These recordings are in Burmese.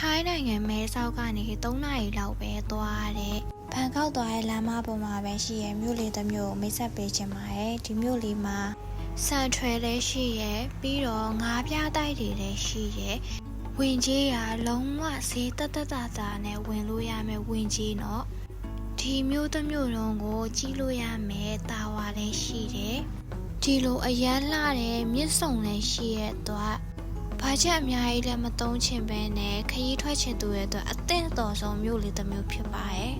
ထိုင်းနိုင်ငံမဲဆောက်ကနေ3နာရီလောက်ပဲသွားရတယ်။ဘန်ကောက်သွားတဲ့လမ်းမပေါ်မှာပဲရှိရမြို့လေးတစ်မြို့ကိုမိတ်ဆက်ပေးချင်ပါတယ်။ဒီမြို့လေးမှာဆန်ထွဲလည်းရှိရပြီးတော့ငါးပြားတိုက်တွေလည်းရှိရဝင်ကြီးကလုံးဝဈေးတက်တက်တာတာနဲ့ဝင်လို့ရမယ်ဝင်ကြီးနော်ဒီမျိုးတစ်မျိုးလုံးကိုကြီးလို့ရမယ်တာဝါလည်းရှိတယ်ဒီလိုအရန်လာတဲ့မြစ်ဆုံလည်းရှိရဲ့တော့ ဘာချက်အများကြီးလည်းမတုံးချင်ပဲနဲ့ခရီးထွက်ချင်သူရဲ့အတွက်အသင့်တော်ဆုံးမြို့လေးတစ်မျိုးဖြစ်ပါတယ်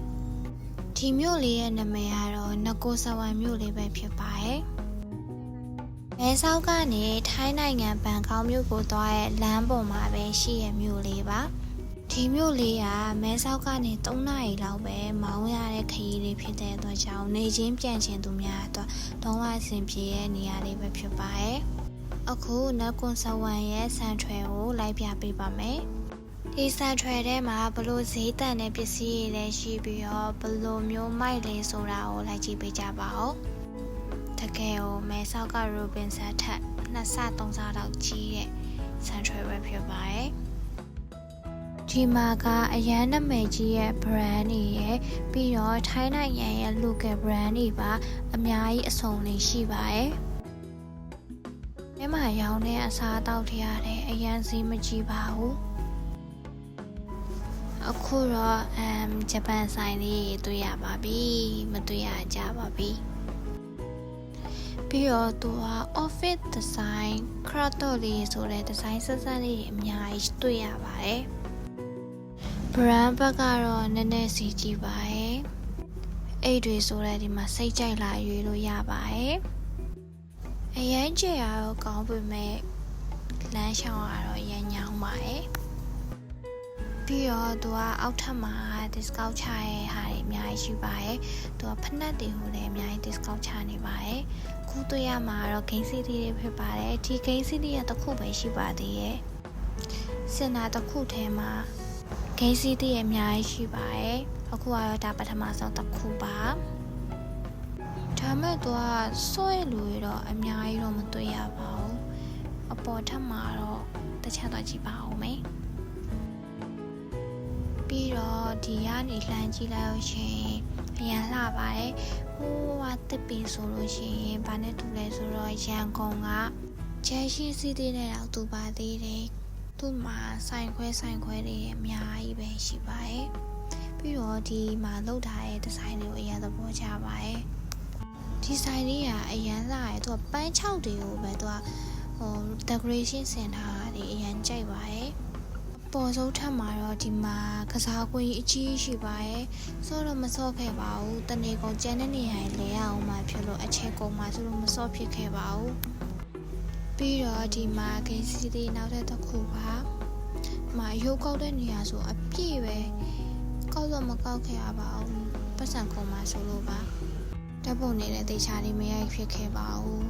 ။ဒီမြို့လေးရဲ့နာမည်ကတော့နကိုဆဝမ်မြို့လေးပဲဖြစ်ပါတယ်။မဲဆောက်ကနေထိုင်းနိုင်ငံဘန်ကောက်မြို့ကိုသွားတဲ့လမ်းပေါ်မှာပဲရှိရမြို့လေးပါ။ဒီမြို့လေးကမဲဆောက်ကနေ3နာရီလောက်ပဲမောင်းရတဲ့ခရီးလေးဖြစ်တဲ့အတွက်ကြောင့်နေချင်းပြန်ချင်သူများအတွက်လုံးဝအဆင်ပြေတဲ့နေရာလေးပဲဖြစ်ပါတယ်။ အခုနက်ကွန်ဆဝန်ရဲ့ဆန်ထွယ်ကိုလိုက်ပြပေးပါမယ်။ဒီဆန်ထွယ်ထဲမှာဘလို့ဈေးတန်တဲ့ပစ္စည်းတွေလည်းရှိပြီးတော့ဘလို့မျိုးမိုက်လဲဆိုတာကိုလိုက်ကြည့်ပေးကြပါဦး။တကယ်ကိုမဲဆောက်ကရိုဘင်ဆန်ထက်နှစ်ဆသုံးဆလောက်ကြီးတဲ့ဆန်ထွယ်ပဲဖြစ်ပါတယ်။ဒီမှာကအရန်နာမည်ကြီးရဲ့ brand တွေရဲ့ပြီးတော့ထိုင်းနိုင်ငံရဲ့ local brand တွေပါအများကြီးအစုံလေးရှိပါတယ်။ ထဲမှာရောင်းတဲ့အစားအသောက်တွေရတယ်အရန်စီးမကြည့်ပါဘူးအခုတော့အမ်ဂျပန်ဆိုင်လေးတွေ့ရပါပြီမတွေ့ရကြပါပြီပြီးတော့သူက office design crowd လေးဆိုတဲ့ design ဆက်ဆက်လေးတွေအများကြီးတွေ့ရပါတယ် brand ဘက်ကတော့နည်းနည်းစီကြည့်ပါရဲ့အဲ့တွေဆိုတဲ့ဒီမှာစိတ်ကြိုက်လာရွေးလို့ရပါတယ် အရန်ကြရတော့ကောင်းပေမဲ့လမ်းရှောင်းရတော့ရန်ညောင်းပါတယ်ပြီးတော့သူကအောက်ထပ်မှာ discount ချရဲဟာတွေအများကြီးရှိပါတယ်သူကဖက်နက်တွေကိုလည်းအများကြီး discount ချနေပါတယ်ခုတွေ့ရမှာတော့ gain city တွေဖြစ်ပါတယ်ဒီ gain city ကတစ်ခုပဲရှိပါသေးရဲ့စင်တာတစ်ခုထဲမှာ gain city ရဲ့အများကြီးရှိပါတယ်အခုကတော့ဒါပထမဆုံးတစ်ခုပါ ဒါမဲ့သူကစွဲလူရတော့အများကြီးတော့မတွေ့ရပါဘူးအပေါ်ထပ်မှာတော့တစ်ချက်တော့ကြည့်ပါဦးမယ်ပြီးတော့ဒီကနေလှမ်းကြည့်လိုက်လို့ရှရင်အရန်လှပါတယ်ဟိုးဟာတစ်ပင်ဆိုလို့ရှိရင်ဘာနဲ့တူလဲဆိုတော့ရန်ကုန်ကဂျယ်ရှိစီးသေးတဲ့တော့တူပါသေးတယ်သူ့မှာဆိုင်ခွဲဆိုင်ခွဲတွေအများကြီးပဲရှိပါတယ်ပြီးတော့ဒီမှာလောက်ထားတဲ့ဒီဇိုင်းတွေကိုအရင်သဘောကျပါတယ် ဒီဆိုင်လေးကအရန်လာရယ်သူကပန်း6တွေကိုပဲသူကဟို decoration ဆင်ထားတာဒီအရန်ကြိုက်ပါရဲ့အပေါ်ဆုံးထပ်မှာတော့ဒီမှာကစားကွင်းအကြီးရှိပါရဲ့စောတော့မစောခဲ့ပါဘူးတနေကုန်ကျန်တဲ့နေရာလဲရအောင်မှဖြစ်လို့အချက်ကုန်မှဆိုလို့မစောဖြစ်ခဲ့ပါဘူးပြီးတော့ဒီမှာဂိမ်းစီတီနောက်တဲ့တစ်ခုပါဒီမှာရုပ်ကောက်တဲ့နေရာဆိုအပြည့်ပဲကောက်တော့မကောက်ခဲ့ရပါဘူးပတ်စံကုန်မှဆိုလို့ပါ ဓာတ်ပုံနေတဲ့တေချာလေးမရိုက်ဖြစ်ခဲ့ပါဘူး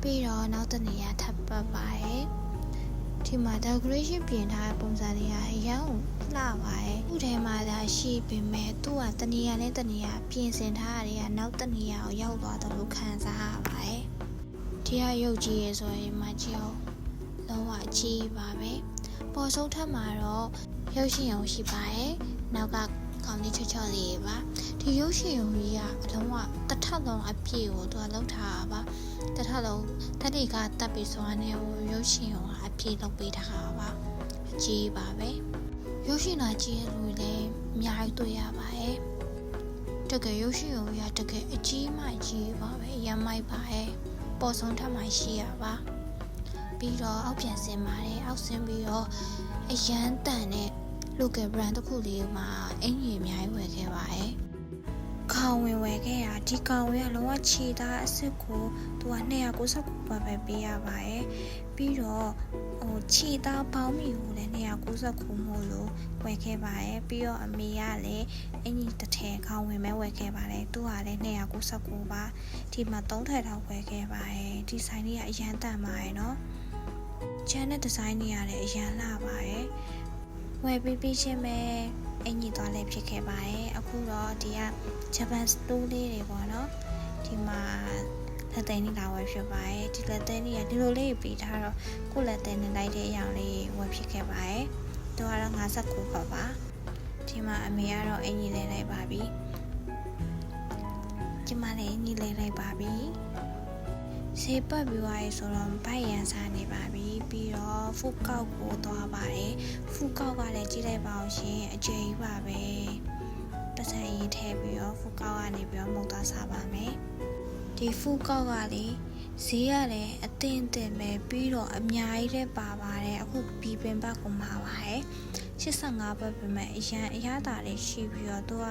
ပြီးတော့နောက်တစ်နေရာထပ်ပတ်ပါရဲ့ဒီမှာ decoration ပြင်ထားတဲ့ပုံစံတွေကရမ်းလှပါရဲ့ခုထဲမှာသာရှိပေမဲ့သူ့ကတနေရာနဲ့တနေရာပြင်ဆင်ထားတာတွေကနောက်တစ်နေရာကိုရောက်သွားတယ်လို့ခံစားရပါရဲ့ဒီကရုပ်ကြီးရေဆိုရင်မကြည့်အောင်လုံးဝအကြီးပါပဲပေါ်ဆုံးထပ်မှာတော့ရုပ်ရှင်ရုံရှိပါရဲ့နောက်က ကောင်းလေးချောချောလေးပါဒီရုပ်ရှင်ရုံကြီးကအလုံးဝတစ်ထပ်လုံးအပြည့်ကိုသူကလောက်ထားတာပါတစ်ထပ်လုံးတက်တွေကတက်ပြီးဆိုရနေဟိုရုပ်ရှင်ရုံကအပြည့်လောက်ပေးထားတာပါအကြီးပါပဲရုပ်ရှင်လာကြည့်ရလို့လည်းအများကြီးတွေ့ရပါတယ်တကယ်ရုပ်ရှင်ရုံကြီးကတကယ်အကြီးမှအကြီးပါပဲရမ်းမိုက်ပါရဲ့ပေါ်ဆုံးထပ်မှရှိရပါပြီးတော့အောက်ပြန်ဆင်းပါတယ်အောက်ဆင်းပြီးတော့အရန်တန်တဲ့ local brand တစ်ခုလေးမှာအင်ကြီးအများကြီးဝယ်ခဲ့ပါတယ်။ခေါင်ဝင်ဝယ်ခဲ့ရဒီကောင်ဝယ်ကလုံးဝခြေသားအစ်စ်ကိုသူက299ပါပဲပေးရပါတယ်။ပြီးတော့ဟိုခြေသားပေါင်းမီကိုလည်း299မို့လို့ဝယ်ခဲ့ပါတယ်။ပြီးတော့အမေကလည်းအင်ကြီးတစ်ထည်ခေါင်ဝင်မဲ့ဝယ်ခဲ့ပါတယ်။သူကလည်း299ပါ။ဒီမှာ3ထည်ထောက်ဝယ်ခဲ့ပါတယ်။ဒီဆိုင်လေးကအရန်တန်ပါတယ်နော်။ချမ်းတဲ့ဒီဇိုင်းတွေကလည်းအရန်လှပါတယ်။ ဝယ်ပြီးပြီးချင်းပဲအင်ကြီးသွားလည်းဖြစ်ခဲ့ပါတယ်အခုတော့ဒီကဂျပန်စတိုးလေးတွေပေါ့နော်ဒီမှာလက်သိန်းလေးလာဝယ်ဖြစ်ပါတယ်ဒီလက်သိန်းလေးကဒီလိုလေးပြီးထားတော့ကိုယ့်လက်သိန်းနဲ့လိုက်တဲ့အရာလေးဝယ်ဖြစ်ခဲ့ပါတယ်သူကတော့59ဘတ်ပါဒီမှာအမေကတော့အင်ကြီးလဲလိုက်ပါပြီဒီမှာလည်းအင်ကြီးလဲလိုက်ပါပြီဈေးပတ်ပြီးသွားရေဆိုတော့ဘိုက်ရန်စားနေပါပြီပြီးတော့ဖူကောက်ကိုသွားပါတယ်ဖူကောက်က လည်းကြည့်လိုက်ပါအောင်ရှင်အကျယ်ကြီးပါပဲပတ်စံရေးထည့်ပြီးတော့ဖူကောက်ကနေပြီးတော့မုတ်သားစားပါမယ်ဒီဖူကောက်ကလေဈေးကလည်းအသင့်အသင့်ပဲပြီးတော့အများကြီးတဲ့ပါပါတယ်အခုဘီပင်ဘတ်ကိုမှာပါတယ်85ဘတ်ပဲမဲ့အရန်အရသာလေးရှိပြီးတော့သူက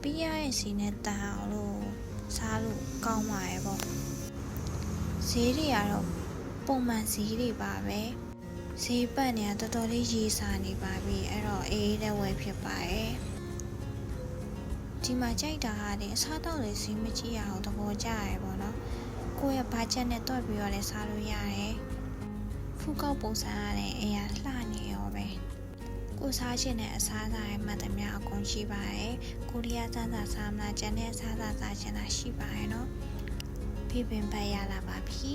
ပြီးရရဲ့စီနဲ့တန်အောင်လို့စားလို့ကောင်းပါရဲ့ပေါ့ဈေးတွေကတော့ပုံမှန်ဈေးတွေပါပဲ ဈေးပတ်နေတာတော်တော်လေးရေးစားနေပါပြီအဲ့တော့အေးတဲ့ဝယ်ဖြစ်ပါရဲ့ဒီမှာကြိုက်တာကလည်းအစားတော့လေဈေးမကြီးရအောင်သဘောကျရပေါ့နော်ကိုယ့်ရဲ့ဘတ်ဂျက်နဲ့တွက်ပြီးတော့လည်းစားလို့ရတယ်ဖူကောက်ပုံစံကလည်းအရာလှနေရောပဲကိုစားချင်တဲ့အစားအစာတွေမှတ်သမျှအကုန်ရှိပါတယ်။ကိုရီးယားစမ်းစာစားမလား၊ကျန်တဲ့အစားအစာစားချင်တာရှိပါတယ်နော်။ပြပင်ပတ်ရလာပါပြီ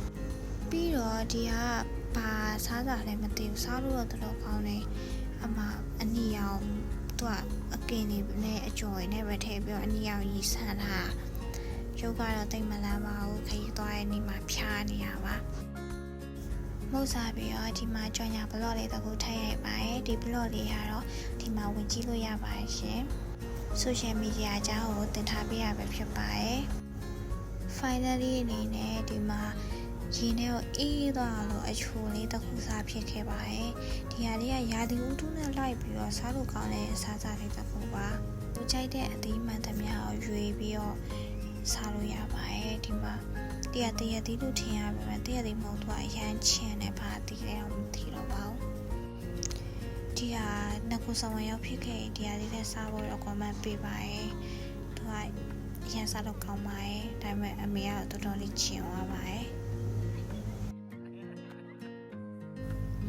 ။ပြီးတော့ဒီက ဘာစားစာလည်းမသိဘူးစားလို့တော့တော်တော်ကောင်းတယ်။အမအနီရောင်သူကအကင်နေနဲ့အကျော်ရည်နဲ့ပဲထည့်ပြီးတော့အနီရောင်ကြီးဆန်တာ။ရုပ်ကတော့တိတ်မလန်းပါဘူး။ခရီးသွားရဲ့နေ့မှာဖြားနေရပါ။မုတ်စားပြီးတော့ဒီမှာကြော်ညာဘလော့လေးတစ်ခုထည့်ရိုက်ပါတယ်ဒီဘလော့လေးကတော့ဒီမှာဝင်ကြည့်လို့ရပါတယ်ရှင် social media အကြောင်းကိုတင်ထားပေးရပဲဖြစ်ပါတယ် finally အနေနဲ့ဒီမှာ ရင်းနဲ့ကိုအေးသွားလို့အချိုလေးတစ်ခုစားဖြစ်ခဲ့ပါတယ်ဒီဟာလေးကရာသီဥတုနဲ့လိုက်ပြီးတော့စားလို့ကောင်းတဲ့အစားအစာလေးတစ်ခုပါသူကြိုက်တဲ့အသီးမှန်သမျှကိုရွေပြီးတော့စားလို့ရပါတယ်ဒီမှာတရားတရားတီးလို့ထင်ရပါမယ်တရားတီးမဟုတ်တော့အရန်ချင်တယ်ဘာတီးလဲတော့မသိတော့ပါဘူးဒီဟာနှစ်ခုဆောင်ဝင်ရောက်ဖြစ်ခဲ့ရင်တရားလေးနဲ့စားဖို့တော့ comment ပေးပါရယ်သူကအရန်စားတော့ကောင်းပါရယ်ဒါပေမဲ့အမေကတော့တော်တော်လေးချင်သွားပါရယ်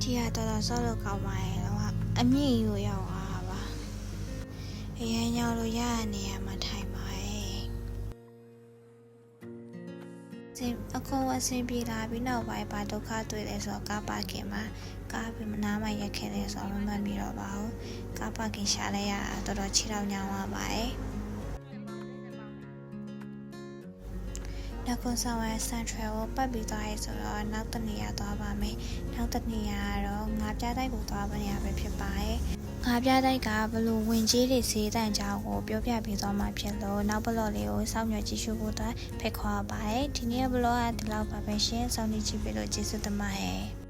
ဒီဟာတော်တော်စားလို့ကောင်းပါရယ်တော့အမြင့်ကြီးကိုရောက်သွားတာပါအရန်ရောက်လို့ရရနေရမှာထိုင်ပါရယ်စင်အကုန်အဆင်ပြေလာပြီးနောက်ပိုင်းပါဒုက္ခတွေ့လဲဆိုတော့ကားပါကင်မှာကားပြီးမနာမရက်ခဲ့တယ်ဆိုတော့မမှတ်မိတော့ပါဘူးကားပါကင်ရှာလဲရတာတော်တော်ချီတော့ညောင်းသွားပါတ နောက်ကွန်ဆောင်ရဲ့ Central ကိုပတ်ပြီးသွားရဲဆိုတော့နောက်တစ်နေရာသွားပါမယ်နောက်တစ်နေရာကတော့ငါးပြားတိုက်ကိုသွားပါနေရပဲဖြစ်ပါတယ်ငါးပြားတိုက်ကဘလို့ဝင်ကြီးတွေဈေးတန်ကြောင်းကိုပြောပြပေးသွားမှာဖြစ်လို့နောက်ဘလော့လေးကိုစောင့်မျှော်ကြည့်ရှုဖို့အတွက်ဖိတ်ခေါ်ပါတယ်ဒီနေ့ဘလော့ကဒီလောက်ပါပဲရှင်စောင့်ကြည့်ကြည့်ပေးလို့ကျေးဇူးတင်ပါတယ်